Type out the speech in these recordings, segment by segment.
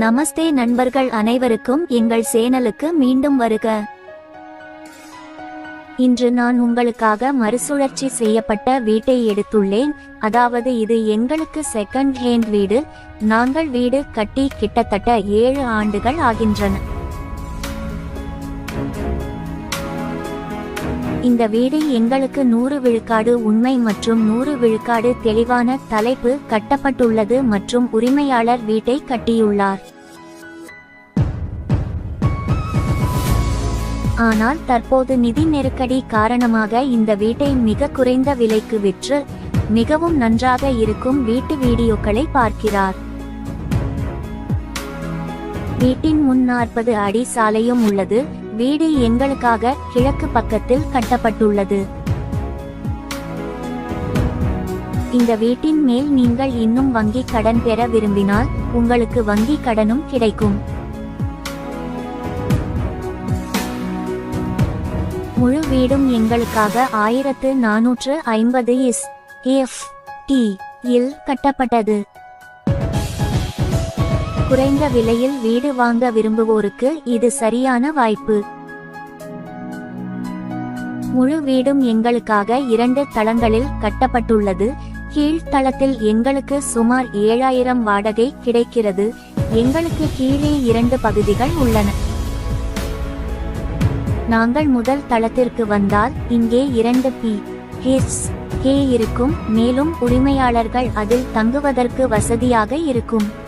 நமஸ்தே நண்பர்கள் அனைவருக்கும் எங்கள் சேனலுக்கு மீண்டும் வருக. இன்று நான் உங்களுக்காக மறுசுழற்சி செய்யப்பட்ட வீட்டை எடுத்துள்ளேன். அதாவது இது எங்களுக்கு செகண்ட் ஹேண்ட் வீடு. நாங்கள் வீடு கட்டி கிட்டத்தட்ட ஏழு ஆண்டுகள் ஆகின்றன. இந்த வீடு எங்களுக்கு நூறு விழுக்காடு உண்மை மற்றும் நூறு விழுக்காடு தெளிவான தலைப்பு கட்டப்பட்டுள்ளது மற்றும் உரிமையாளர் வீட்டை கட்டியுள்ளார். ஆனால் தற்போது நிதி நெருக்கடி காரணமாக இந்த வீட்டை மிக குறைந்த விலைக்கு விற்று மிகவும் நன்றாக இருக்கும் வீட்டு வீடியோக்களை பார்க்கிறார். வீட்டின் முன் நாற்பது அடி சாலையும் உள்ளது வீடு எங்களுக்காக கிழக்கு பக்கத்தில் கட்டப்பட்டுள்ளது. இந்த வீட்டின் மேல் நீங்கள் இன்னும் வங்கி கடன் பெற விரும்பினால் உங்களுக்கு வங்கி கடனும் கிடைக்கும். முழு வீடும் எங்களுக்காக ஆயிரத்து நானூற்று ஐம்பது இஸ் எஃப் டி இல் கட்டப்பட்டது. குறைந்த விலையில் வீடு வாங்க விரும்புவோருக்கு இது சரியான வாய்ப்பு. முழு வீடும் எங்களுக்காக இரண்டு தளங்களில் கட்டப்பட்டுள்ளது. கீழ்த்தளத்தில் எங்களுக்கு சுமார் ஏழாயிரம் வாடகை கிடைக்கிறது. எங்களுக்கு கீழே இரண்டு பகுதிகள் உள்ளன. நாங்கள் முதல் தளத்திற்கு வந்தால் இங்கே இரண்டு பி ஹெச் கே இருக்கும். மேலும் உரிமையாளர்கள் அதில் தங்குவதற்கு வசதியாக இருக்கும்.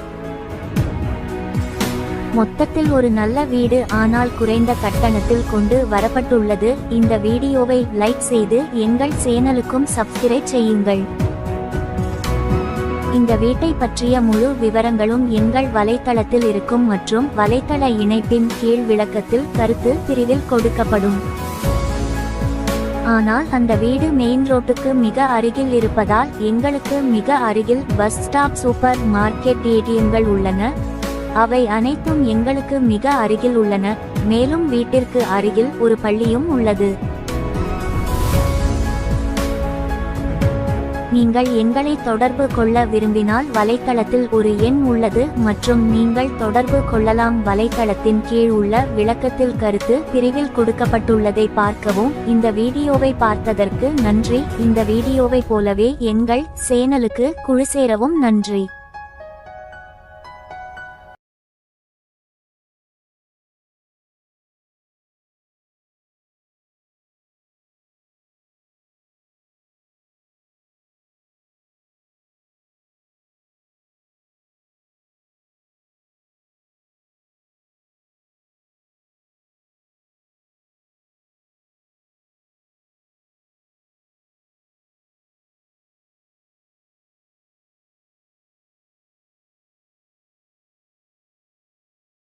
மொத்தத்தில் ஒரு நல்ல வீடு ஆனால் குறைந்த கட்டணத்தில் கொண்டு வரப்பட்டுள்ளது. இந்த வீடியோவை லைக் செய்து எங்கள் சேனலுக்கும் சப்ஸ்கிரைப் செய்யுங்கள். இந்த வீட்டை பற்றிய முழு விவரங்களும் எங்கள் வலைத்தளத்தில் இருக்கும் மற்றும் வலைத்தள இணைப்பின் கீழ் விளக்கத்தில் கருத்து பிரிவில் கொடுக்கப்படும். ஆனால் அந்த வீடு மெயின் ரோட்டுக்கு மிக அருகில் இருப்பதால் எங்களுக்கு மிக அருகில் பஸ் ஸ்டாப் சூப்பர் மார்க்கெட் ஏடிஎம்கள் உள்ளன. அவை அனைத்தும் எங்களுக்கு மிக அருகில் உள்ளன மேலும் வீட்டிற்கு அருகில் ஒரு பள்ளியும் உள்ளது. நீங்கள் எங்களை தொடர்பு கொள்ள விரும்பினால் வலைத்தளத்தில் ஒரு எண் உள்ளது மற்றும் நீங்கள் தொடர்பு கொள்ளலாம். வலைத்தளத்தின் கீழ் உள்ள விளக்கத்தில் கருத்து பிரிவில் கொடுக்கப்பட்டுள்ளதை பார்க்கவும். இந்த வீடியோவை பார்த்ததற்கு நன்றி. இந்த வீடியோவை போலவே எங்கள் சேனலுக்கு குழு சேரவும் நன்றி.